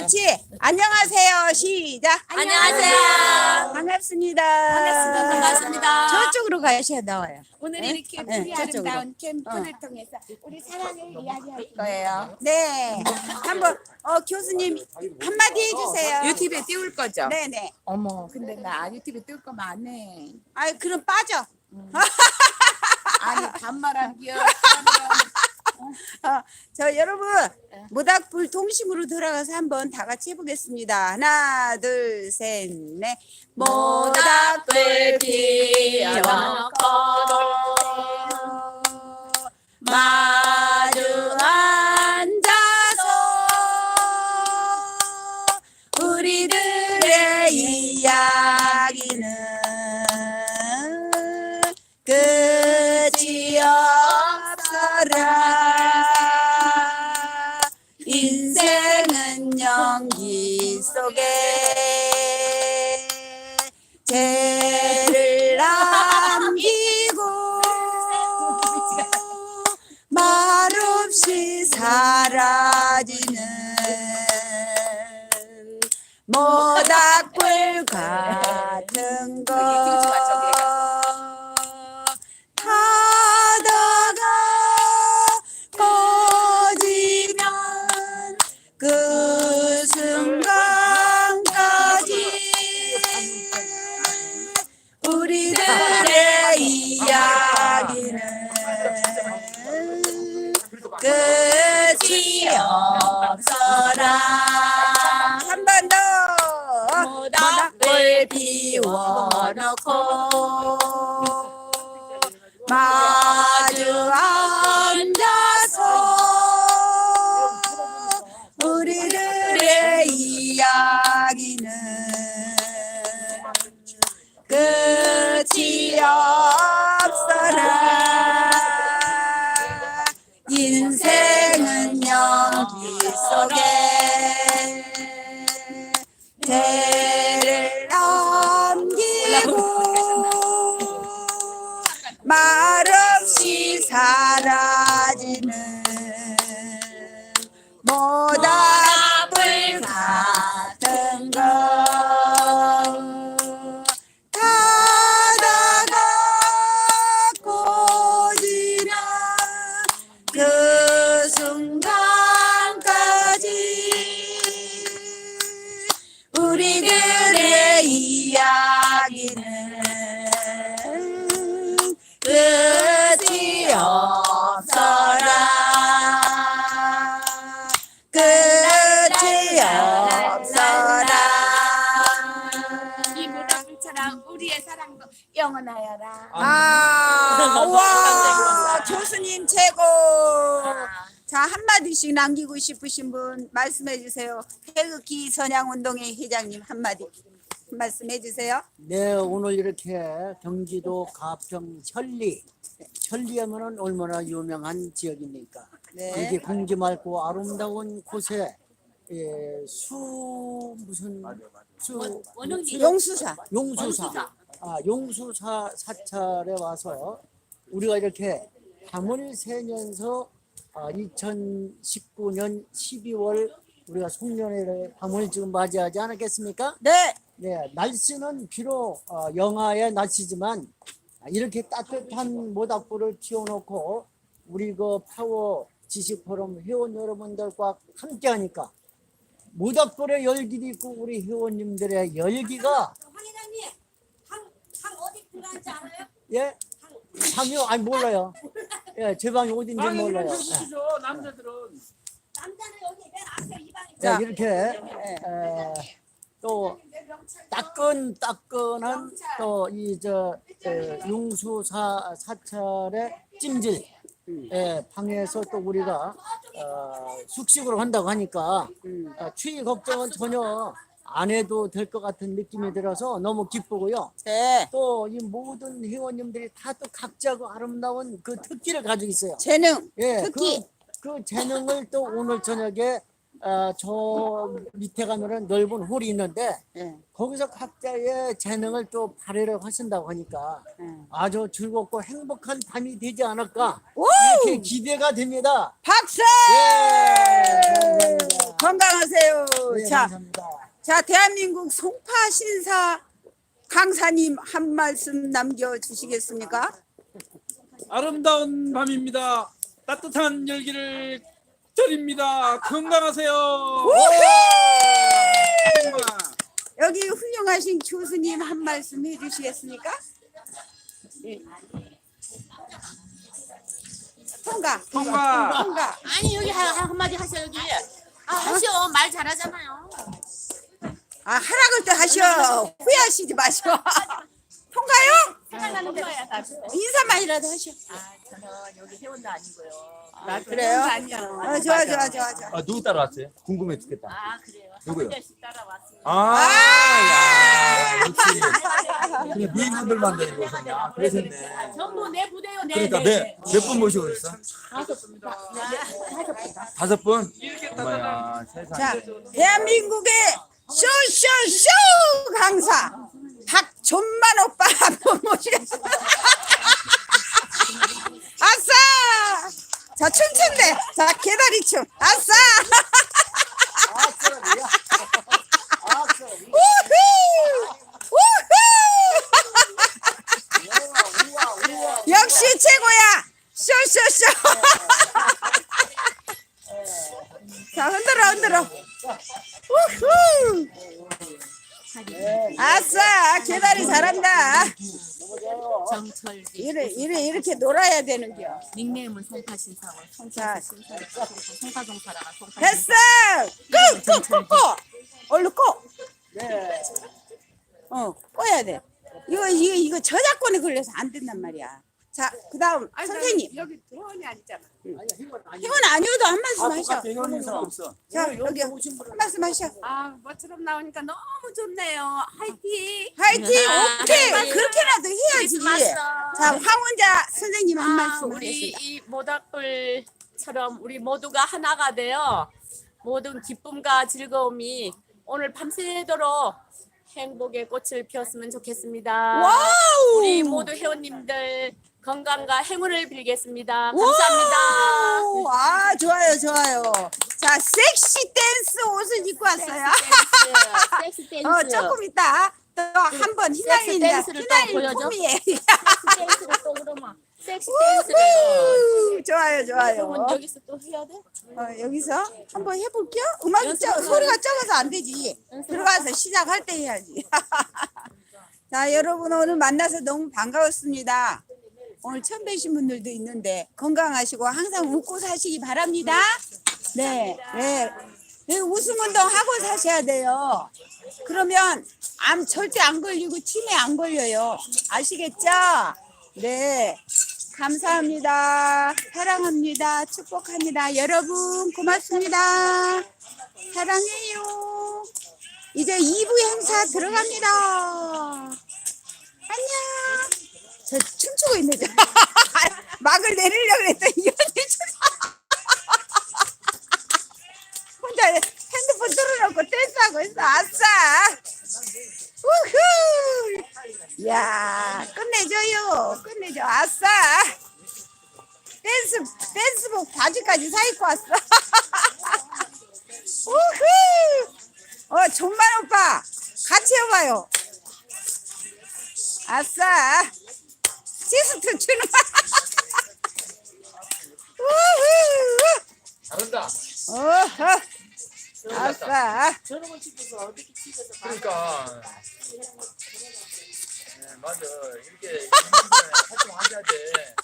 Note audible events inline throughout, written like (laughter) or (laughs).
같이 안녕하세요. 시작. 안녕하세요. 반갑습니다. 반갑습니다. 반갑습니다. 저쪽으로 가셔야 나와요. 오늘 네? 이렇게 네, 우리 저쪽으로. 아름다운 캠프를 통해서 우리 사랑을 이야기할 거예요. 네. 한번 어 교수님 한마디 해주세요. 유튜브에 띄울 거죠? 네네. 어머, 근데 나 유튜브에 띄울 거면 안 해. 아 그럼 빠져. 아니 반말하기요. (laughs) (laughs) 어, 저 여러분 모닥불 동심으로 돌아가서 한번 다 같이 해보겠습니다. 하나, 둘, 셋, 넷. 모닥불 피워놓 사라지는 모닥불 같은 거 피워 우리들의 이야기는 끝이 없어라 끝이 없어라 이 모닥불처럼 우리의 사랑도 영원하여라. 아, 와, 교수님 최고. 자, 한마디씩 남기고 싶으신 분 말씀해 주세요. 태극기 선양운동회 회장님 한마디 한 말씀 해 주세요. 네, 오늘 이렇게 경기도 가평 천리, 천리하면은 얼마나 유명한 지역입니까? 네. 여기 공기 맑고 아름다운 곳에 예, 수 무슨 수. 용수사, 용수사. 아 용수사 사찰에 와서 우리가 이렇게 밤을 새면서 아, 2019년 12월 우리가 송년회를 밤을 지금 맞이하지 않았겠습니까? 네. 네, 날씨는 비록 어, 영하의 날씨지만 아, 이렇게 따뜻한 모닥불을 피워놓고 우리 그 파워 지식 포럼 회원 여러분들과 함께하니까 모닥불의 열기도 있고 우리 회원님들의 열기가 황 회장님 방, 방 어디 들어간지 알아요? 예 방요 아니 몰라요. 예 제 방이 어딘지 몰라요. 예. 남자들은. 남자는 여기 맨 앞에 이 방에 자 자. 이렇게 에, 또 따끈따끈한 또 이 저 용수 사 사찰의 찜질. 예, 방에서 또 우리가 어, 숙식으로 한다고 하니까 어, 추위 걱정은 전혀 안 해도 될 것 같은 느낌이 들어서 너무 기쁘고요. 네. 또 이 모든 회원님들이 다 또 각자 그 아름다운 그 특기를 가지고 있어요. 재능. 예, 특기. 그, 그 재능을 또 오늘 저녁에 어, 저 밑에 가면은 넓은 홀이 있는데 예. 거기서 각자의 재능을 또 발휘를 하신다고 하니까 예. 아주 즐겁고 행복한 밤이 되지 않을까 오! 이렇게 기대가 됩니다. 박수! 예, 감사합니다. 건강하세요. 네, 자, 감사합니다. 자, 대한민국 송파 신사 강사님 한 말씀 남겨 주시겠습니까? 아름다운 밤입니다. 따뜻한 열기를 드립니다. 건강하세요. 여기 훌륭하신 교수님 한 말씀 해주시겠습니까? 예. 통과. 통과. 통과. 아니 여기 한, 한마디 하셔 여기. 아 하셔 말 잘하잖아요. 아 하라고 때 하셔. 후회하시지 마시고. (laughs) 통과요? 생각나는 다. 인사만이라도 하셔. 아 저는 여기 회원도 아니고요. 아, 그래요? 어, 좋아, 좋아, 좋아, 좋아. 아 누구 따라왔어요? 궁금해 죽겠다. 아 그래요. 누구요? 한 따라왔습니다. 아, 야, 역시 아, 그냥 미인분들만 데리고 오셨냐? 그러셨네. 전부 내 부대요 내. 그러니까 내, 몇분 모시고 오셨어? 다섯 분. 다섯 분. 다섯 분? 이렇게 엄마야 자, 세상에. 대한민국의 쇼쇼쇼 강사 박존만 오빠 한번 모시겠습니다. (laughs) 아싸! 자, 춤춘대. 자, 개다리춤. 아싸! 우후! 우후! 역시 최고야. 쇼쇼쇼. (laughs) 자, 흔들어, 흔들어. 우후! 아싸, 개다리 잘한다. 정철기. 이래, 이래, 이렇게 놀아야 되는겨. 닉네임은 송파신사원. 자, 송파동사라가 송파. 됐어! 끄! 끄! 끄! 꺼! 얼른 꺼! 네. 어, 꺼야 돼. 이거, 이거, 이거 저작권에 걸려서 안 된단 말이야. 자, 그 다음, 선생님. 여기 도원이 아니잖아. 아니. 힘은 아니어도 한 말씀 하셔. 배우는 사람 없어. 자, 여기 한 말씀 하셔. 아 뭐처럼 나오니까 너무 좋네요. 화이팅. 화이팅! 아, 오케이! 네. 그렇게라도 해야지. 자, 황원자 선생님 한 아, 말씀 우리 하겠습니다. 이 모닥불처럼 우리 모두가 하나가 되어 모든 기쁨과 즐거움이 오늘 밤새도록 행복의 꽃을 피웠으면 좋겠습니다. 와우! 우리 모두 회원님들 건강과 행운을 빌겠습니다. 감사합니다. 와우! 아, 좋아요, 좋아요. 자, 섹시 댄스 옷을 입고 왔어요. 섹시 댄스. 어, 조금 있다. 또한 번 휘날린다. 댄스를 또 휘날린 보여줘? 폼이에요. 섹시 댄스를 또 그러면 섹시 댄스를 좋아요, 좋아요. 그러면 여기서 또 해야 돼? 어, 여기서 한번 해볼게요. 음악이 적, 소리가 적어서 안 되지. 들어가서 시작할 때 해야지. (laughs) 자, 여러분 오늘 만나서 너무 반가웠습니다. 오늘 처음 뵈신 분들도 있는데 건강하시고 항상 웃고 사시기 바랍니다. 네, 네. 네, 웃음 운동 하고 사셔야 돼요. 그러면 암 절대 안 걸리고 치매 안 걸려요. 아시겠죠? 네. 감사합니다. 사랑합니다. 축복합니다. 여러분 고맙습니다. 사랑해요. 이제 2부 행사 들어갑니다. 안녕. 저 춤추고 있네. 저. (laughs) 막을 내리려고 그랬더니 이 언니 춤. 혼자 핸드폰 틀어놓고 댄스하고 있어. 아싸. 우후. 야 끝내줘요. 끝내줘. 아싸. 댄스 댄스복 바지까지 사 입고 왔어. (laughs) 우후. 어 정말 오빠 같이 해봐요. 아싸. 시스트 추는. (laughs) 우후. 잘한다. 어허. 아싸. 저런 집에서 어떻게 집에서 그러니까. 네, 맞아. 이렇게 활동하셔야 돼.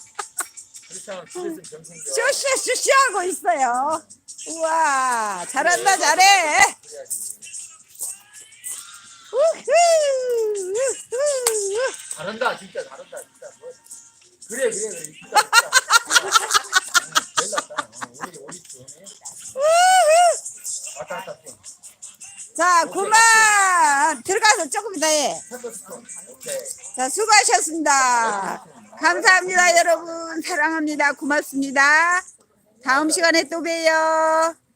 생겨. 쇼쇼 쇼쇼 하고 있어요. 우와, 잘한다, 잘해. 우후, 우후. 잘한다. 진짜 잘한다. 진짜. 뭐. 그래 그래 그래. 진짜 진짜. (laughs) 응. 어, 우리 우리 좀 우후. 자, 그만 들어가서 조금 이따 해. 자, 수고하셨습니다. 감사합니다, 여러분. 사랑합니다. 고맙습니다. 다음 시간에 또 봬요.